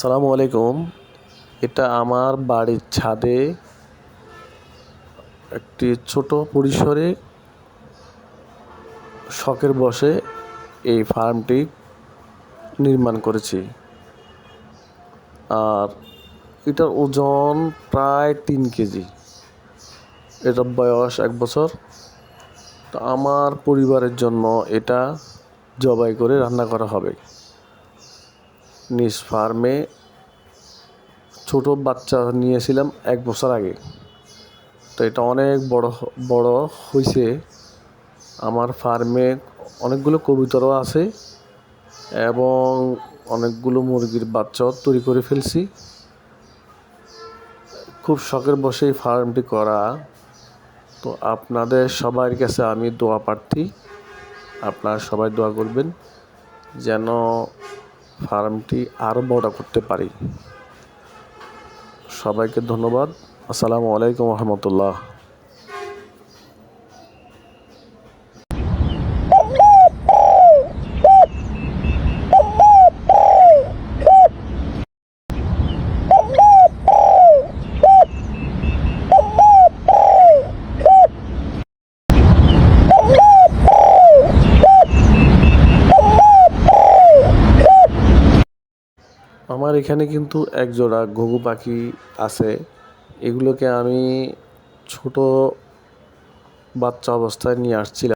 সালামু আলাইকুম। এটা আমার বাড়ির ছাদে একটি ছোট পরিসরে শখের বসে এই ফার্মটি নির্মাণ করেছি। আর এটার ওজন প্রায় তিন কেজি। এটার বয়স এক বছর। তো আমার পরিবারের জন্য এটা জবাই করে রান্না করা হবে। নিজ ফার্মে ছোট বাচ্চা নিয়েছিলাম এক বছর আগে। তো এটা অনেক বড় বড় হয়েছে আমার ফার্মে অনেকগুলো কবুতরও আছে এবং অনেকগুলো মুরগির বাচ্চাও তৈরি করে ফেলছি। খুব শখের বসে এই ফার্মটি করা। তো আপনাদের সবার কাছে আমি দোয়া প্রার্থী। আপনারা সবাই দোয়া করবেন যেন ফার্মটি আরও বড় করতে পারি। সবাইকে ধন্যবাদ। আসসালামু আলাইকুম রহমতুল্লাহ। আমার এখানে কিন্তু এক জোড়া ঘুঘু পাখি আছে। এগুলোকে আমি ছোট বাচ্চা অবস্থায় নিয়ে আসছিলাম।